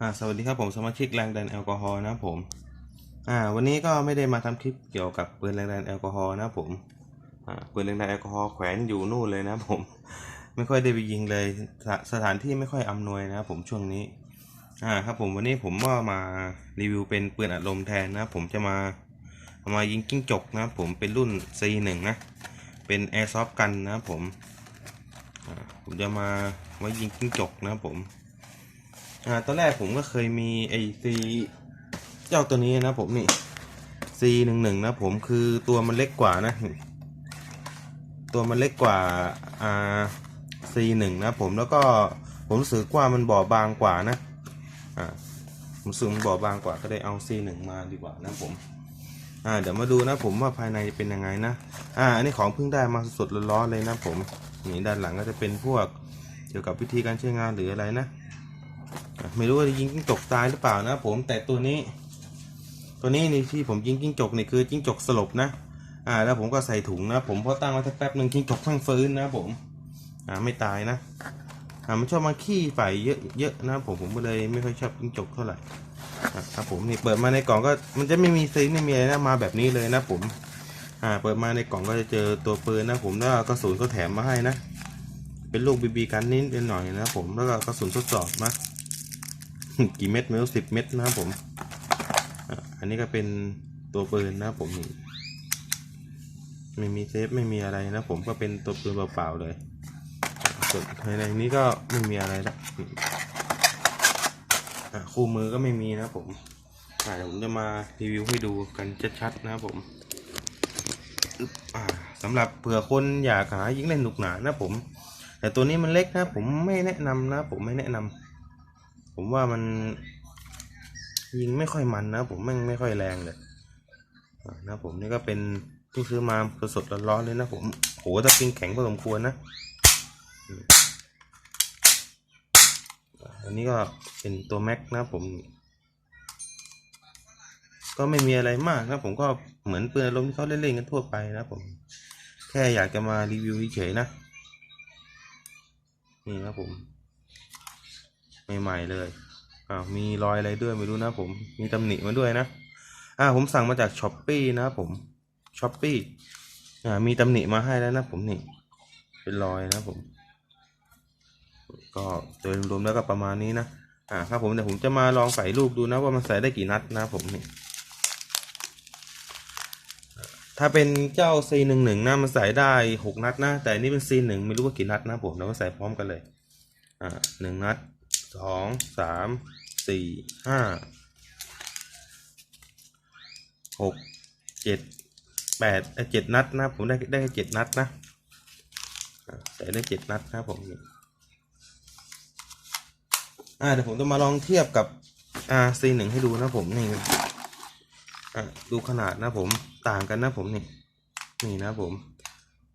อ่าสวัสดีครับผมสมาชิกแรงดันแอลกอฮอล์นะผมอ่าวันนี้ก็ไม่ได้มาทำคลิปเกี่ยวกับปืนแรงดันแอลกอฮอล์นะผมอ่าปืนแรงดันแอลกอฮอล์แขวนอยู่นู่นเลยนะผม ไม่ค่อยได้ไปยิงเลยสสถานที่ไม่ค่อยอำนวยนะผมช่วงนี้อ่าครับผมวันนี้ผมก็มารีวิวเป็นปืนอัดลมแทนนะผมจะมาเอามายิงกิ้งจกนะผมเป็นรุ่น C1 นะเป็น Airsoft กันนะผมอ่าผมจะมาไว้ยิงกิ้งจกนะผม อ่าตอนแรกผมก็เคยมีไอซีเจ้าตัวนี้นะผมนี่ซีหนึ่งหนึ่งนะผมคือตัวมันเล็กกว่านะ ตัวมันเล็กกว่าอ่าซีหนึ่งนะผมแล้วก็ผมรู้สึกว่ามันบอบบางกว่านะอ่าผมรู้สึกมันบอบบางกว่าก็ได้เอาซีหนึ่งมาดีกว่านะผมอ่าเดี๋ยวมาดูนะผมว่าภายในเป็นยังไงนะอ่าอันนี้ของเพิ่งได้มาสดๆร้อนๆเลยนะผมนี่ด้านหลังก็จะเป็นพวกเกี่ยวกับวิธีการใช้งานหรืออะไรนะ ไม่รู้ว่าจะยิงจิ้งจกตายหรือเปล่านะผมแต่ตัวนี้ ตัวนี้นี่ที่ผมยิงจิ้งจกนี่คือจิ้งจกสลบนะ อ่า แล้วผมก็ใส่ถุงนะผมเพราะตั้งไว้สักแป๊บหนึ่งจิ้งจกเพิ่งฟื้นนะผม อ่าไม่ตายนะอ่ามันชอบมาขี้ไฝเยอะเยอะนะผมผมก็เลยไม่ค่อยชอบจิ้งจกเท่าไหร่ครับผมนี่เปิดมาในกล่องก็มันจะไม่มีซีไม่มีอะไรนะมาแบบนี้เลยนะผมอ่าเปิดมาในกล่องก็จะเจอตัวปืนนะผมแล้วก็กระสุนก็แถมมาให้นะ เป็นลูกบีบีกันนิดหน่อยนะผมแล้วก็กระสุนทดสอบมา กี่เม็ดไม่รู้สิบเม็ดนะครับผม อันนี้ก็เป็นตัวปืนนะครับผมนี่ไม่มีเซฟไม่มีอะไรนะผมก็เป็นตัวปืนเปล่าๆเลยส่วนภายในนี้ก็ไม่มีอะไรละคู่มือก็ไม่มีนะผมอะเดี๋ยวผมจะมารีวิวให้ดูกันชัดๆนะครับผมสำหรับเผื่อคนอยากหายิงเล่นหนุกหนานะผม แต่ตัวนี้มันเล็กนะผมไม่แนะนำนะผมไม่แนะนำ ผมว่ามันยิงไม่ค่อยมันนะ ผมแม่งไม่ค่อยแรงเลยนะผมนี่ก็เป็นเพิ่งซื้อมาสดๆร้อนๆเลยนะผมโหตะปิงแข็งพอสมควรนะอันนี้ก็เป็นตัวแม็กนะผม ก็ไม่มีอะไรมากนะผมก็เหมือนปืนอารมณ์ที่เขาเล่นๆกันทั่วไปนะผม แค่อยากจะมารีวิวเฉยๆนะ นี่ครับผม ใหม่ๆเลยอ้าวมีรอยอะไรด้วยไม่รู้นะผมมีตำหนิมาด้วยนะอ่าผมสั่งมาจากช้อปปี้นะครับผมช้อปปี้อ่ามีตำหนิมาให้แล้วนะผมนี่เป็นรอยนะผม ก็โดยรวมแล้วก็ประมาณนี้นะอ่าครับผมเดี๋ยวผมจะมาลองใส่ลูกดูนะว่ามันใส่ได้กี่นัดนะผมนี่ถ้าเป็นเจ้า C11 นะมันใส่ได้หกนัดนะ แต่อันนี่เป็น C1 ไม่รู้ว่ากี่นัดนะผมเราก็ใส่พร้อมกันเลย อ่าหนึ่งนัด สองสามสี่ห้าหกเจ็ดแปดเอเจ็ดนัดนะผมได้ได้เจ็ดนัดนะใส่ได้เจ็ดนัดนะผมอ่าเดี๋ยวผมจะมาลองเทียบกับอ่า C หนึ่งให้ดูนะผมนี่อ่าดูขนาดนะผมต่างกันนะผมนี่นี่นะผม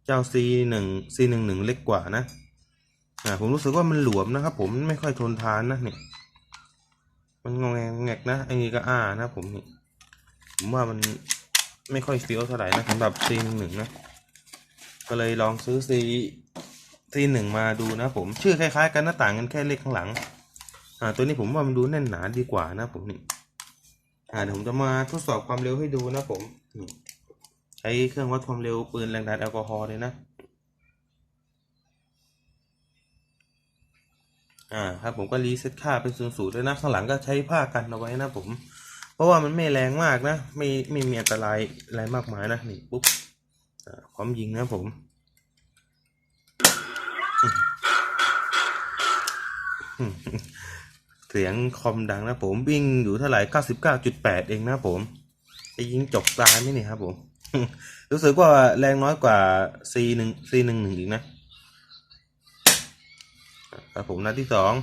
เจ้า C หนึ่ง C หนึ่งหนึ่งเล็กกว่านะ อ่าผมรู้สึกว่ามันหลวมนะครับผมไม่ค่อยทนทานนะเนี่ย มันงงแงแงกนะไอ้นี่ก็อ้านะผมนี่ผมว่ามันไม่ค่อยเฟี้ยวเท่าไหร่นะสำหรับซีหนึ่งนะ ก็เลยลองซื้อซีซีหนึ่งมาดูนะผมชื่อคล้ายๆ กันหน้าต่างกันแค่เลขข้างหลัง อ่า ตัวนี้ผมว่ามันดูแน่นหนาดีกว่านะผมนี่อ่าเดี๋ยวผมจะมาทดสอบความเร็วให้ดูนะผมใช้เครื่องวัดความเร็วปืนแรงดันแอลกอฮอล์เลยนะ อ่าครับผมก็รีเซ็ตค่าเป็นศูนย์ศูนย์เลยนะข้างหลังก็ใช้ผ้ากันเอาไว้นะผม เพราะว่ามันไม่แรงมากนะ ไม่ไม่มีอันตรายอะไรมากมายนะนี่ปุ๊บอ่าพร้อมยิงนะผมอืมเสียงคอมดังนะผมวิ่งอยู่เท่าไหร่เก้าสิบเก้าจุดแปดเองนะผมจะยิงจบตายไหมเนี่ยครับผม รู้สึกว่าแรงน้อยกว่า C หนึ่ง C หนึ่งหนึ่งอีกนะ ครับผมนัดที่สอง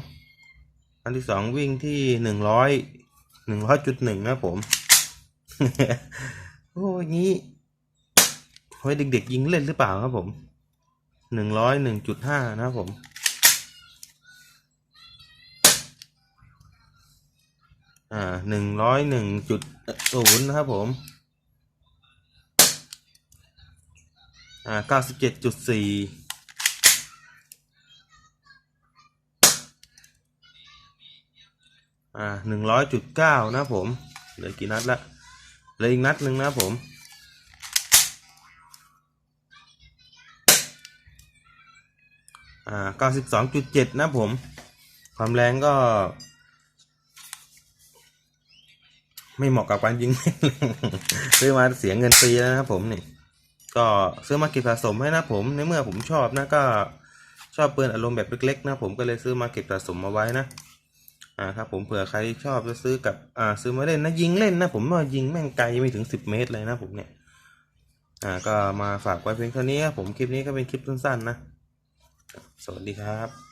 นัดที่สองวิ่งที่หนึ่งร้อยหนึ่งร้อยจุดหนึ่งนะผม โอ้ยงี้ไว้เด็กๆยิงเล่นหรือเปล่าครับผมหนึ่งร้อยหนึ่งจุดห้านะครับผมอ่าหนึ่งร้อยหนึ่งจุดศูนย์นะครับผม อ่าเก้าสิบเจ็ดจุดสี่ อ่าหนึ่งร้อยจุดเก้านะผม เหลือกี่นัดละเหลืออีกนัดหนึ่งนะผมอ่าเก้าสิบสองจุดเจ็ดนะผม ความแรงก็ ไม่เหมาะกับการยิงซื้อมาเสียเงินฟรีแล้วนะผมนี่ ก็ซื้อมาเก็บสะสมให้นะผม ในเมื่อผมชอบนะก็ชอบปืนอารมณ์แบบเล็กๆนะผมก็เลยซื้อมาเก็บสะสมมาไว้นะ อ่าครับผมเผื่อใครชอบจะซื้อกับอ่าซื้อมาเล่นนะยิงเล่นนะผมว่ายิงแม่งไกลไม่ถึงสิบเมตรเลยนะผมเนี่ยอ่าก็มาฝากไว้เพียงเท่านี้ครับผมคลิปนี้ก็เป็นคลิปสั้นๆนะ สวัสดีครับ